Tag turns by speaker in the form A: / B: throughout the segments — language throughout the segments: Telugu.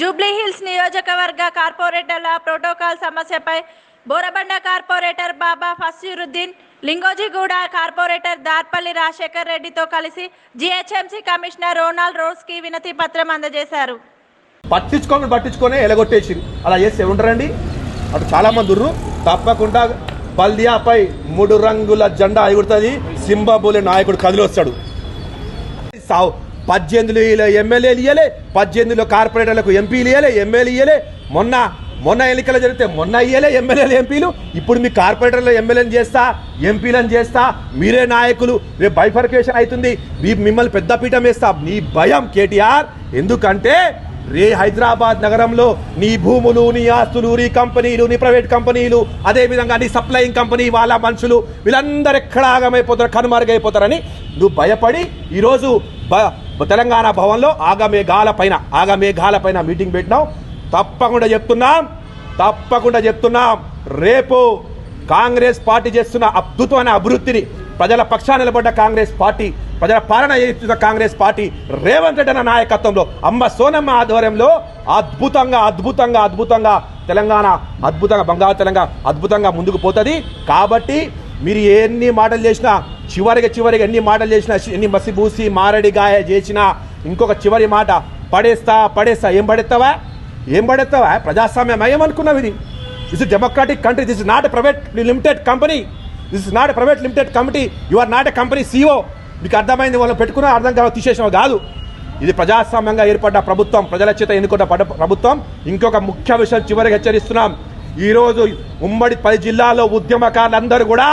A: జూబ్లీహిల్స్ నియోజకవర్గ కార్పొరేటర్ల ప్రోటోకాల్ సమస్యపై బోరబండ కార్పొరేటర్ బాబా ఫసీరుద్దీన్ లింగోజిగూడ కార్పొరేటర్ దార్పల్లి రాజశేఖర్ రెడ్డితో కలిసి జిహెచ్ఎంసీ కమిషనర్ రోనాల్డ్ రోస్కి వినతి పత్రం అందజేశారు.
B: పట్టించుకొని పట్టించుకొని ఎలగొట్టేసిరు అలా చేస్తే ఉంటారండి అటు చాలా మంది ఉర్రు. తప్పకుండా బల్దియాపై మూడు రంగుల జెండా ఎగురుతుంది. సింబాబులే నాయకుడు కదిలొస్తాడు. సావు. పద్దెనిమిదిలో ఎమ్మెల్యేలు ఇయ్యలే పద్దెనిమిదిలో కార్పొరేటర్లకు ఎంపీలు ఇయ్యలే ఎమ్మెల్యే ఇయ్యలే. మొన్న మొన్న ఎన్నికలు జరిగితే మొన్న ఇయ్యలే ఎమ్మెల్యేలు ఎంపీలు. ఇప్పుడు మీ కార్పొరేటర్లు ఎమ్మెల్యేని చేస్తా ఎంపీలను చేస్తా మీరే నాయకులు. రేపు బైఫర్కేషన్ అవుతుంది. మీ మిమ్మల్ని పెద్ద పీఠం వేస్తా. నీ భయం కేటీఆర్. ఎందుకంటే రే హైదరాబాద్ నగరంలో నీ భూములు నీ ఆస్తులు నీ కంపెనీలు నీ ప్రైవేట్ కంపెనీలు అదేవిధంగా నీ సప్లయింగ్ కంపెనీ వాళ్ళ మనుషులు వీళ్ళందరూ ఎక్కడ ఆగమైపోతారు కనుమరుగైపోతారని నువ్వు భయపడి ఈరోజు బ- తెలంగాణ భవన్లో ఆగమేఘాల పైన ఆగమేఘాల పైన మీటింగ్ పెట్టినాం తప్పకుండా చెప్తున్నాం తప్పకుండా చెప్తున్నాం. రేపు కాంగ్రెస్ పార్టీ చేస్తున్న అద్భుతమైన అభివృద్ధిని ప్రజల పక్షాన నిలబడ్డ కాంగ్రెస్ పార్టీ ప్రజల పాలన చేస్తున్న కాంగ్రెస్ పార్టీ రేవంత్ రెడ్డి అన్న నాయకత్వంలో అమ్మ సోనమ్మ ఆధ్వర్యంలో అద్భుతంగా అద్భుతంగా అద్భుతంగా తెలంగాణ అద్భుతంగా బంగారు తెలంగాణ అద్భుతంగా ముందుకు పోతుంది. కాబట్టి మీరు ఎన్ని మాటలు చేసినా చివరిగా చివరిగా ఎన్ని మాటలు చేసినా ఎన్ని మసిబూసి మారడిగాయ చేసినా ఇంకొక చివరి మాట పడేస్తా పడేస్తా. ఏం పడేస్తావా? ఏం పడేస్తావా? ప్రజాస్వామ్యం ఏమనుకున్నావు ఇది. This is democratic country this is not private limited company this is not private limited company you are not a company CEO మీకు అర్థమైంది వాళ్ళు పెట్టుకున్నా అర్థం కాదు తీసేసినావు కాదు. ఇది ప్రజాస్వామ్యంగా ఏర్పడ్డ ప్రభుత్వం. ప్రజల చేత ఎన్నుకున్న పడ ప్రభుత్వం. ఇంకొక ముఖ్య విషయం చివరికి హెచ్చరిస్తున్నాం. ఈరోజు ఉమ్మడి పది జిల్లాలో ఉద్యమకారులందరూ కూడా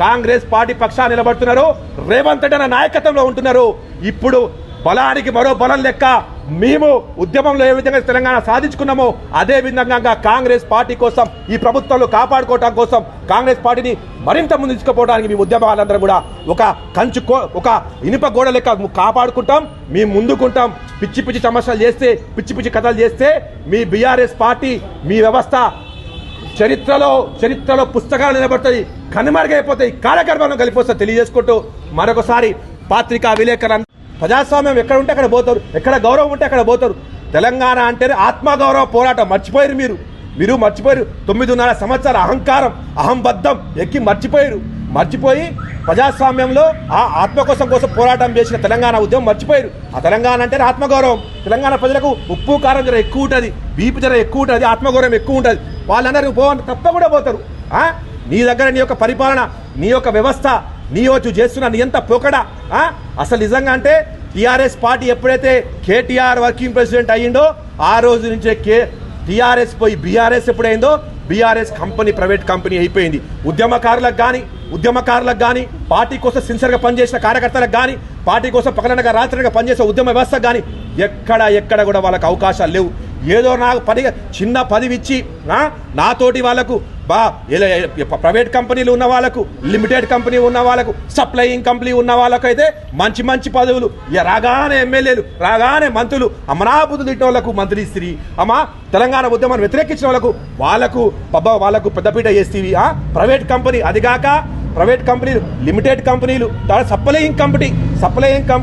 B: కాంగ్రెస్ పార్టీ పక్షాన్ని నిలబడుతున్నారు. రేవంత్ రెడ్డి అన్న నాయకత్వంలో ఉంటున్నారు. ఇప్పుడు బలానికి మరో బలం లెక్క మేము ఉద్యమంలో ఏ విధంగా తెలంగాణ సాధించుకున్నామో అదే విధంగా కాంగ్రెస్ పార్టీ కోసం ఈ ప్రభుత్వంలో కాపాడుకోవడం కోసం కాంగ్రెస్ పార్టీని మరింత ముందు మీ ఉద్యమాలందరూ కూడా ఒక కంచు కో- ఒక ఇనుప గోడ లెక్క కాపాడుకుంటాం. మేము ముందుకుంటాం. పిచ్చి పిచ్చి సమస్యలు చేస్తే పిచ్చి పిచ్చి కథలు చేస్తే మీ బీఆర్ఎస్ పార్టీ మీ వ్యవస్థ చరిత్రలో చరిత్రలో పుస్తకాలు నిలబడతాయి కనుమరుగైపోతాయి కాలగర్భంలో కలిపిపోతుంది తెలియజేసుకుంటూ మరొకసారి పాత్రికా విలేకరులు ప్రజాస్వామ్యం ఎక్కడ ఉంటే అక్కడ పోతారు ఎక్కడ గౌరవం ఉంటే అక్కడ పోతారు. తెలంగాణ అంటేనే ఆత్మగౌరవ పోరాటం మర్చిపోయారు మీరు. మీరు మర్చిపోయారు తొమ్మిదిన్నర సంవత్సరాల అహంకారం అహంబద్ధం ఎక్కి మర్చిపోయారు మర్చిపోయి ప్రజాస్వామ్యంలో ఆ ఆత్మ కోసం కోసం పోరాటం చేసిన తెలంగాణ ఉద్యమం మర్చిపోయారు. ఆ తెలంగాణ అంటే ఆత్మగౌరవం. తెలంగాణ ప్రజలకు ఉప్పు కారం జర ఎక్కువ ఉంటుంది బీపీ జర ఎక్కువ ఉంటుంది ఆత్మగౌరవం ఎక్కువ ఉంటుంది. వాళ్ళందరూ పోవండి తప్పకుండా పోతారు. నీ దగ్గర నీ యొక్క పరిపాలన నీ యొక్క వ్యవస్థ నీ వచ్చి చేస్తున్న నీ ఎంత పోకడా అసలు నిజంగా అంటే టీఆర్ఎస్ పార్టీ ఎప్పుడైతే కేటీఆర్ వర్కింగ్ ప్రెసిడెంట్ అయ్యిండో ఆ రోజు నుంచే కే టీఆర్ఎస్ పోయి బీఆర్ఎస్ ఎప్పుడైందో బీఆర్ఎస్ కంపెనీ ప్రైవేట్ కంపెనీ అయిపోయింది. ఉద్యమకారులకు కానీ ఉద్యమకారులకు కానీ పార్టీ కోసం సిన్సియర్గా పనిచేసిన కార్యకర్తలకు కానీ పార్టీ కోసం పగలనగా రాత్రిగా పనిచేసే ఉద్యమ వ్యవస్థకు కానీ ఎక్కడ ఎక్కడ కూడా వాళ్ళకి అవకాశాలు లేవు. ఏదో నాకు పని చిన్న పదవి ఇచ్చి నాతోటి వాళ్ళకు బా ఇలా- ప్రైవేట్ కంపెనీలు ఉన్న వాళ్ళకు లిమిటెడ్ కంపెనీ ఉన్న వాళ్ళకు సప్లయింగ్ కంపెనీ ఉన్న వాళ్ళకు అయితే మంచి మంచి పదవులు. ఇక రాగానే ఎమ్మెల్యేలు రాగానే మంత్రులు అమరాబుద్ధి తిట్టిన వాళ్ళకు మంత్రి స్త్రీ అమ్మ తెలంగాణ ఉద్యమాన్ని వ్యతిరేకించిన వాళ్ళకు వాళ్ళకు పబ్బ వాళ్ళకు పెద్దపీట చేస్తేవి ఆ? ప్రైవేట్ కంపెనీ అది కాక ప్రైవేట్ కంపెనీలు లిమిటెడ్ కంపెనీలు సప్లయింగ్ కంపెనీ సప్లయింగ్ కం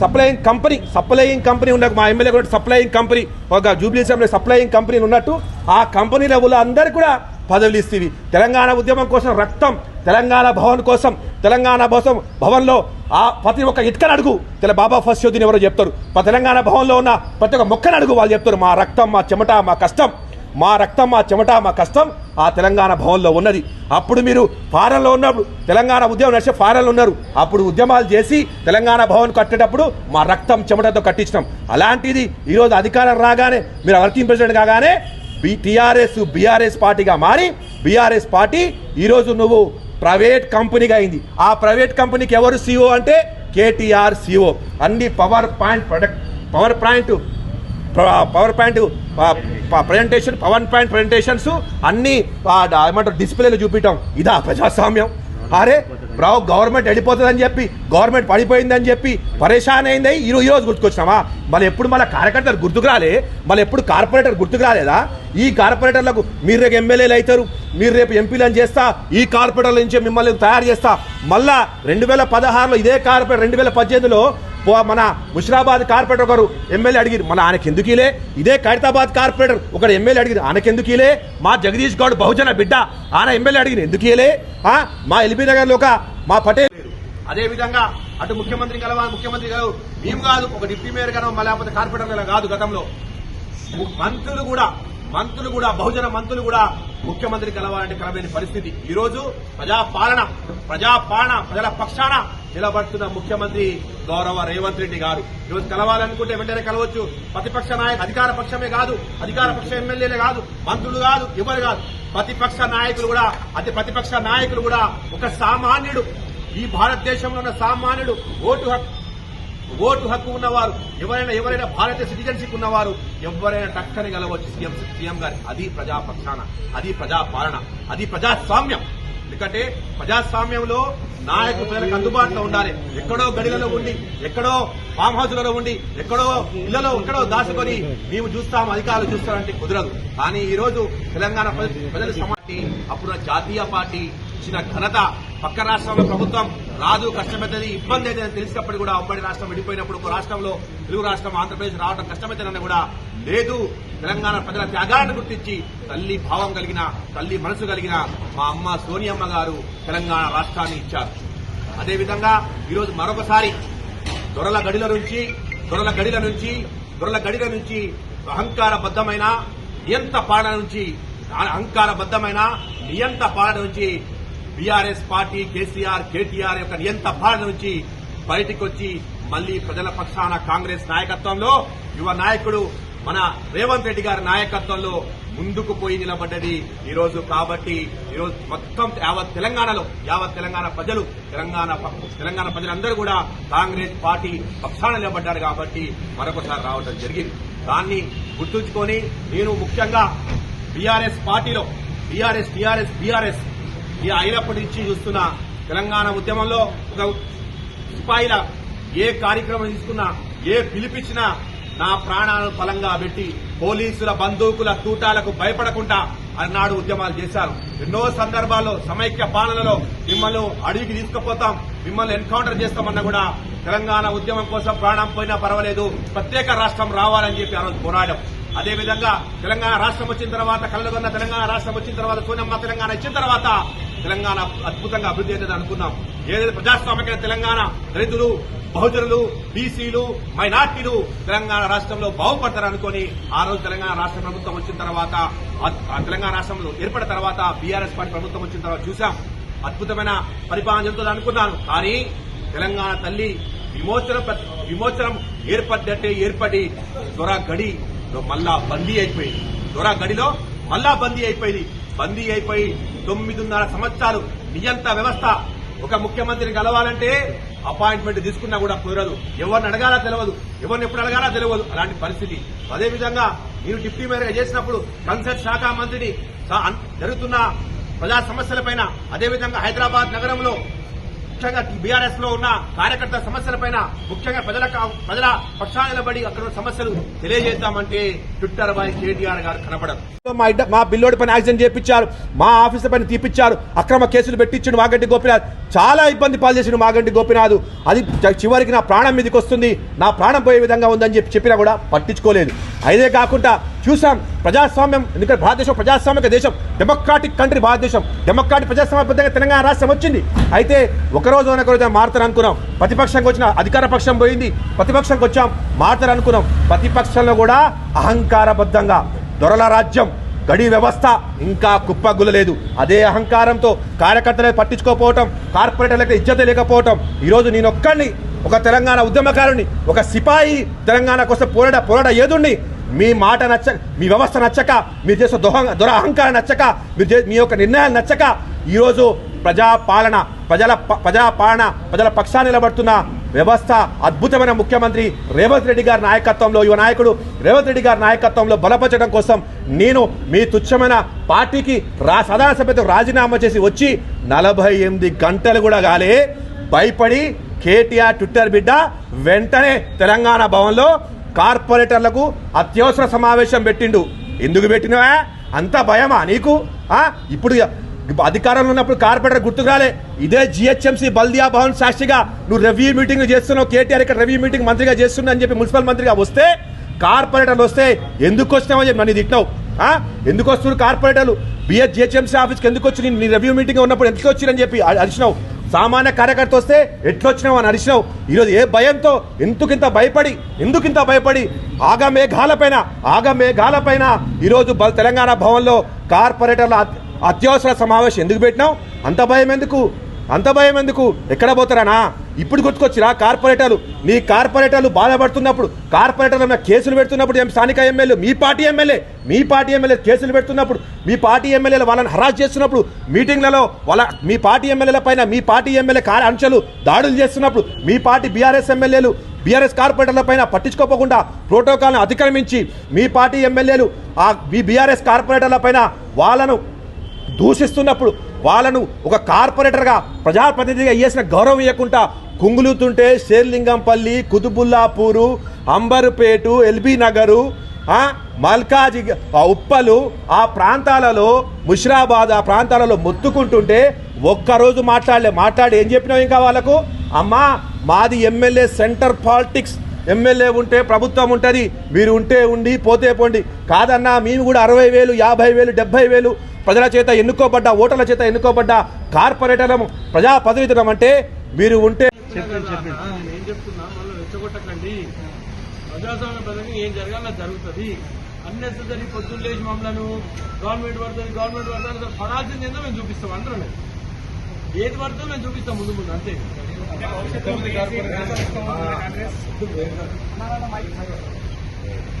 B: సప్లయింగ్ కంపెనీ సప్లయింగ్ కంపెనీ ఉన్నట్టు మా ఎమ్మెల్యే కూడా సప్లయింగ్ కంపెనీ ఒక జూబ్లీ అసెంబ్లీ సప్లయింగ్ కంపెనీలు ఉన్నట్టు ఆ కంపెనీల వాళ్ళు అందరు కూడా పదవులు ఇస్తేవి తెలంగాణ ఉద్యమం కోసం రక్తం తెలంగాణ భవన్ కోసం తెలంగాణ కోసం భవన్లో ఆ ప్రతి ఒక్క ఇటుకను అడుగు. తెల బాబా ఫస్యోదిని ఎవరో చెప్తారు. మా తెలంగాణ భవన్లో ఉన్న ప్రతి ఒక్క మొక్కను అడుగు వాళ్ళు చెప్తారు. మా రక్తం మా చెమట మా కష్టం. మా రక్తం మా చెమట మా కష్టం ఆ తెలంగాణ భవన్లో ఉన్నది. అప్పుడు మీరు ఫారెన్లో ఉన్నప్పుడు తెలంగాణ ఉద్యమం నడిచే ఫారెన్లో ఉన్నారు. అప్పుడు ఉద్యమాలు చేసి తెలంగాణ భవన్ కట్టేటప్పుడు మా రక్తం చెమటతో కట్టించినాం. అలాంటిది ఈరోజు అధికారం రాగానే మీరు వర్కింగ్ ప్రెసిడెంట్ కాగానే బి టీఆర్ఎస్ బీఆర్ఎస్ పార్టీగా మారి బీఆర్ఎస్ పార్టీ ఈరోజు నువ్వు ప్రైవేట్ కంపెనీగా అయింది. ఆ ప్రైవేట్ కంపెనీకి ఎవరు సీఓ అంటే కేటీఆర్ సీఓ అన్ని power point product power point power point presentation power point presentations అన్ని ఏమంటారు డిస్ప్లేలు చూపించడం ఇదా ప్రజాస్వామ్యం. అరే రావు గవర్నమెంట్ వెళ్ళిపోతుందని చెప్పి గవర్నమెంట్ పడిపోయిందని చెప్పి పరేషాన్ అయింది ఈ ఈ రోజు గుర్తుకొచ్చినామా మళ్ళీ ఎప్పుడు మళ్ళీ కార్యకర్తలు గుర్తుకు రాలే? మళ్ళీ ఎప్పుడు కార్పొరేటర్ గుర్తుకు రాలేదా? ఈ కార్పొరేటర్లకు మీరు రేపు ఎమ్మెల్యేలు అవుతారు మీరు రేపు ఎంపీలను చేస్తా ఈ కార్పొరేటర్ల నుంచి మిమ్మల్ని తయారు చేస్తా. మళ్ళా రెండు వేల పదహారులో ఇదే కార్పొరేటర్ రెండు వేల పద్దెనిమిదిలో మన ముషిరాబాద్ కార్పొరేటర్ ఒకరు ఎమ్మెల్యే అడిగిరు. మన ఆయనకి ఎందుకులే ఇదే ఖైరతాబాద్ కార్పొరేటర్. ఒకరు ఎమ్మెల్యే అడిగిరు. ఆయనకి ఎందుకులే మా జగదీష్ గౌడ్ బహుజన బిడ్డ. ఆయన ఎమ్మెల్యే అడిగిరు. ఎందుకులే మా ఎల్బీ నగర్లో ఒక మా పటేల్ అదే విధంగా అటు ముఖ్యమంత్రి కలవాలి ముఖ్యమంత్రి గారు. మేము కాదు ఒక డిప్యూటీ మేయర్ గారు లేకపోతే కార్పొరేటర్ కాదు గతంలో. మంత్రులు కూడా మంత్రులు కూడా బహుజన మంత్రులు కూడా ముఖ్యమంత్రి కలవాలంటే కలవలేని పరిస్థితి. ఈ రోజు ప్రజాపాలన ప్రజాపాలన ప్రజల పక్షాన నిలబడుతున్న ముఖ్యమంత్రి గౌరవ రేవంత్ రెడ్డి గారు. ఈరోజు కలవాలనుకుంటే వెంటనే కలవచ్చు. ప్రతిపక్ష నాయకు అధికార పక్షమే కాదు. అధికార పక్ష ఎమ్మెల్యేలే కాదు. మంత్రులు కాదు. ఎవరు కాదు. ప్రతిపక్ష నాయకులు కూడా అతి ప్రతిపక్ష నాయకులు కూడా ఒక సామాన్యుడు. ఈ భారతదేశంలో ఉన్న సామాన్యుడు ఓటు హక్కు ఓటు హక్కు ఉన్నవారు ఎవరైనా ఎవరైనా భారతీయ సిటిజన్షిప్ ఉన్నవారు ఎవరైనా టక్కని గెలవచ్చు. సీఎం సీఎం గారి అది ప్రజాపక్షాన అది ప్రజాపాలన అది ప్రజాస్వామ్యం. ఎందుకంటే ప్రజాస్వామ్యంలో నాయకులు ప్రజలకు అందుబాటులో ఉండాలి. ఎక్కడో గడిలలో ఉండి ఎక్కడో ఫామ్ హౌస్లలో ఉండి ఎక్కడో ఇళ్ళలో ఎక్కడో దాచుకొని మేము చూస్తాం అధికారులు చూస్తామంటే కుదరదు. కానీ ఈ రోజు తెలంగాణ ప్రజలు సమాటి అప్పుడు జాతీయ పార్టీ ఇచ్చిన ఘనత పక్క రాష్ట్రంలో ప్రభుత్వం రాదు కష్టమైతే ఇబ్బంది అయితే తెలిసినప్పుడు కూడా ఉమ్మడి రాష్ట్రం విడిపోయినప్పుడు ఒక రాష్ట్రంలో తెలుగు రాష్ట్రం ఆంధ్రప్రదేశ్ రావడం కష్టమైతేనని కూడా లేదు. తెలంగాణ ప్రజల త్యాగాన్ని గుర్తించి తల్లి భావం కలిగిన తల్లి మనసు కలిగిన మా అమ్మ సోనియమ్మ గారు తెలంగాణ రాష్ట్రాన్ని ఇచ్చారు. అదేవిధంగా ఈరోజు మరొకసారి దొరల గడిల నుంచి దొరల గడిల నుంచి దొరల గడిల నుంచి అహంకారబద్ధమైన నియంత పాలన నుంచి అహంకారబద్ధమైన నియంత పాలన నుంచి బీఆర్ఎస్ పార్టీ కేసీఆర్ కేటీఆర్ యొక్క నియంత పాలన నుంచి బయటికి వచ్చి మళ్ళీ ప్రజల పక్షాన కాంగ్రెస్ నాయకత్వంలో యువ నాయకుడు మన రేవంత్ రెడ్డి గారి నాయకత్వంలో ముందుకు పోయి నిలబడ్డది ఈరోజు కాబట్టి ఈ రోజు మొత్తం యావత్ తెలంగాణలో యావత్ తెలంగాణ ప్రజలు తెలంగాణ తెలంగాణ ప్రజలందరూ కూడా కాంగ్రెస్ పార్టీ పక్షాన నిలబడ్డారు కాబట్టి మరొకసారి రావడం జరిగింది. దాన్ని గుర్తుంచుకొని నేను ముఖ్యంగా బీఆర్ఎస్ పార్టీలో బీఆర్ఎస్ టీఆర్ఎస్ బీఆర్ఎస్ ఈ అయినప్పటి నుంచి చూస్తున్న తెలంగాణ ఉద్యమంలో ఒక సిపాయిల ఏ కార్యక్రమం తీసుకున్నా ఏ పిలిపించినా నా ప్రాణాలను బలంగా పెట్టి పోలీసుల బందూకుల తూటాలకు భయపడకుండా అన్నాడు ఉద్యమాలు చేశారు. ఎన్నో సందర్భాల్లో సమైక్య పాలనలో మిమ్మల్ని అడవికి తీసుకుపోతాం మిమ్మల్ని ఎన్కౌంటర్ చేస్తామన్నా కూడా తెలంగాణ ఉద్యమం కోసం ప్రాణం పోయినా పర్వాలేదు ప్రత్యేక రాష్ట్రం రావాలని చెప్పి ఆ రోజు పోరాడాం. అదేవిధంగా తెలంగాణ రాష్ట్రం వచ్చిన తర్వాత కళ్ళగొన్న తెలంగాణ రాష్ట్రం వచ్చిన తర్వాత సోనమ్మ తెలంగాణ ఇచ్చిన తర్వాత తెలంగాణ అద్భుతంగా అభివృద్ధి అవుతుంది అనుకున్నాం. ఏదైతే ప్రజాస్వామిక తెలంగాణ దళితులు బహుజనులు బీసీలు మైనార్టీలు తెలంగాణ రాష్ట్రంలో బాగుపడతారు అనుకుని ఆ రోజు తెలంగాణ రాష్ట్ర ప్రభుత్వం వచ్చిన తర్వాత తెలంగాణ రాష్ట్రంలో ఏర్పడిన తర్వాత బీఆర్ఎస్ పార్టీ ప్రభుత్వం వచ్చిన తర్వాత చూశాం అద్భుతమైన పరిపాలన జరుగుతుంది అనుకున్నాను. కానీ తెలంగాణ తల్లి విమోచన విమోచనం ఏర్పడ్డట్టే ఏర్పడి దొర గడి మళ్ళా బందీ అయిపోయింది. దొరా గడిలో మళ్ళా బందీ అయిపోయింది. బందీ అయిపోయి తొమ్మిదిన్నర సంవత్సరాలు నియంత వ్యవస్థ. ఒక ముఖ్యమంత్రిని కలవాలంటే అపాయింట్మెంట్ తీసుకున్నా కూడా కుదరదు. ఎవరిని అడగాలా తెలియదు ఎవరిని ఎప్పుడు అడగాలా తెలియదు అలాంటి పరిస్థితి. అదేవిధంగా మీరు డిప్యూటీ మేయర్గా చేసినప్పుడు కన్సల్ట్ శాఖ మంత్రిని జరుగుతున్న ప్రజా సమస్యలపైన అదేవిధంగా హైదరాబాద్ నగరంలో ముఖ్యంగా బీఆర్ఎస్లో ఉన్న కార్యకర్త సమస్యలపైన ముఖ్యంగా ప్రజల ప్రజల పక్షాన నిలబడి అక్కడ సమస్యలు తెలియజేద్దామంటే ట్విట్టర్ బాయ్ కేటీఆర్ గారు కనపడరు మా ఇడ్డ మా బిల్లోడి పైన యాక్సిడెంట్ చేపించారు. మా ఆఫీసర్ పైన తీపిచ్చారు. అక్రమ కేసులు పెట్టించాడు మాగంటి గోపినాథ్. చాలా ఇబ్బంది పాలు చేసిండు మాగంటి గోపినాథ్. అది చివరికి నా ప్రాణం మీదకి వస్తుంది. నా ప్రాణం పోయే విధంగా ఉందని చెప్పి చెప్పినా కూడా పట్టించుకోలేదు. అదే కాకుండా చూసాం ప్రజాస్వామ్యం ఎందుకంటే భారతదేశం ప్రజాస్వామిక దేశం. డెమోక్రాటిక్ కంట్రీ భారతదేశం. డెమోక్రాటిక్ ప్రజాస్వామ్యబద్ధంగా తెలంగాణ రాష్ట్రం వచ్చింది. అయితే ఒకరోజు ఒకరోజు మారుతారు అనుకున్నాం. ప్రతిపక్షంకి వచ్చిన అధికార పక్షం పోయింది. ప్రతిపక్షంకి వచ్చాం మారుతారు అనుకున్నాం. ప్రతిపక్షంలో కూడా అహంకారబద్ధంగా దొరల రాజ్యం గడి వ్యవస్థ ఇంకా కుప్పగులలేదు అదే అహంకారంతో కార్యకర్తలే పట్టించుకోకపోవటం కార్పొరేటర్లకు ఇజ్జత లేకపోవటం. ఈరోజు నేను ఒక్కడిని ఒక తెలంగాణ ఉద్యమకారుని ఒక సిపాయి తెలంగాణ కోసం పోరాడ పోరాడ ఏదుండి మీ మాట నచ్చ మీ వ్యవస్థ నచ్చక మీరు చేసే దొహ దొర అహంకారం నచ్చక మీరు మీ యొక్క నిర్ణయాలు నచ్చక ఈరోజు ప్రజాపాలన ప్రజల ప్రజాపాలన ప్రజల పక్షాన్ని నిలబడుతున్న వ్యవస్థ అద్భుతమైన ముఖ్యమంత్రి రేవంత్ రెడ్డి గారి నాయకత్వంలో యువ నాయకుడు రేవంత్ రెడ్డి గారి నాయకత్వంలో బలపరచడం కోసం నేను మీ తుచ్చమైన పార్టీకి రా సాధారణ సభ్యతో రాజీనామా చేసి వచ్చి నలభై ఎనిమిది గంటలు కూడా కాలే భయపడి కేటీఆర్ ట్విట్టర్ బిడ్డ వెంటనే తెలంగాణ భవన్లో కార్పొరేటర్లకు అత్యవసర సమావేశం పెట్టిండు. ఎందుకు పెట్టినవా? అంత భయమా నీకు? ఇప్పుడు అధికారంలో ఉన్నప్పుడు కార్పొరేటర్ గుర్తుకు రాలే. ఇదే జిహెచ్ఎంసీ బల్దియా భవన్ సాక్షిగా నువ్వు రెవ్యూ మీటింగ్ చేస్తున్నావు. కేటీఆర్ ఇక్కడ రెవ్యూ మీటింగ్ మంత్రిగా చేస్తున్నా అని చెప్పి మున్సిపల్ మంత్రిగా వస్తే కార్పొరేటర్లు వస్తే ఎందుకు అని చెప్పి నన్ను తిట్టినావు? ఎందుకు వస్తున్నారు కార్పొరేటర్లు? బిఎస్ జిహెచ్ఎంసీ ఆఫీస్కి ఎందుకు వచ్చి నీ రెవ్యూ మీటింగ్ ఉన్నప్పుడు ఎందుకు వచ్చిరని చెప్పి అడిచినావు సామాన్య కార్యకర్త వస్తే ఎట్లొచ్చినావు అని అరిచినావు? ఈరోజు ఏ భయంతో ఎందుకింత భయపడి ఎందుకింత భయపడి ఆగమేఘాలపైన ఆగమేఘాలపైన ఈరోజు తెలంగాణ భవన్లో కార్పొరేటర్ల అత్యవసర సమావేశం ఎందుకు పెట్టినావు? అంత భయం ఎందుకు? అంత భయం ఎందుకు? ఎక్కడ పోతారానా? ఇప్పుడు గుర్తుకొచ్చిరా? కార్పొరేటర్లు. నీ కార్పొరేటర్లు బాధపడుతున్నప్పుడు కార్పొరేటర్ల మీద కేసులు పెడుతున్నప్పుడు ఏం స్థానిక ఎమ్మెల్యే? మీ పార్టీ ఎమ్మెల్యే? మీ పార్టీ ఎమ్మెల్యే కేసులు పెడుతున్నప్పుడు మీ పార్టీ ఎమ్మెల్యేలు వాళ్ళని హరాస్ చేస్తున్నప్పుడు మీటింగ్లలో వాళ్ళ మీ పార్టీ ఎమ్మెల్యేల పైన మీ పార్టీ ఎమ్మెల్యే కార్య అంశాలు దాడులు చేస్తున్నప్పుడు మీ పార్టీ బీఆర్ఎస్ ఎమ్మెల్యేలు బీఆర్ఎస్ కార్పొరేటర్ల పైన పట్టించుకోకుండా ప్రోటోకాల్ను అతిక్రమించి మీ పార్టీ ఎమ్మెల్యేలు ఆ మీ బీఆర్ఎస్ కార్పొరేటర్ల పైన వాళ్ళను దూషిస్తున్నప్పుడు వాళ్ళను ఒక కార్పొరేటర్గా ప్రజాప్రతినిధిగా చేసిన గౌరవం ఇవ్వకుండా కుంగులుతుంటే షేర్లింగంపల్లి కుతుబుల్లాపూరు అంబరుపేటు ఎల్బీ నగరు మల్కాజి ఉప్పలు ఆ ప్రాంతాలలో ముషిరాబాద్ ఆ ప్రాంతాలలో మొత్తుకుంటుంటే ఒక్కరోజు మాట్లాడలే. మాట్లాడి ఏం చెప్పినావు ఇంకా వాళ్ళకు? అమ్మా మాది ఎమ్మెల్యే సెంటర్ పాలిటిక్స్. ఎమ్మెల్యే ఉంటే ప్రభుత్వం ఉంటుంది మీరు ఉంటే ఉండి పోతే పోండి. కాదన్నా మేము కూడా అరవై వేలు యాభై వేలు డెబ్బై వేలు ప్రజల చేత ఎన్నుకోబడ్డ ఓటర్ల చేత ఎన్నుకోబడ్డ కార్పొరేటర్లం ప్రజాప్రతినిధులం అంటే మీరు ఉంటే
C: ప్రజాస్వామ్య ఏం జరగాలో జరుగుతుంది. అన్నెసరీ పొద్దున్న లేచి మమ్మల్ని గవర్నమెంట్ పడుతుంది గవర్నమెంట్ పడుతుంది పడాల్సింది ఏందో మేము చూపిస్తాం అంటారు ఏది పడుతుందో మేము చూపిస్తాం ముందు ముందు అంతే.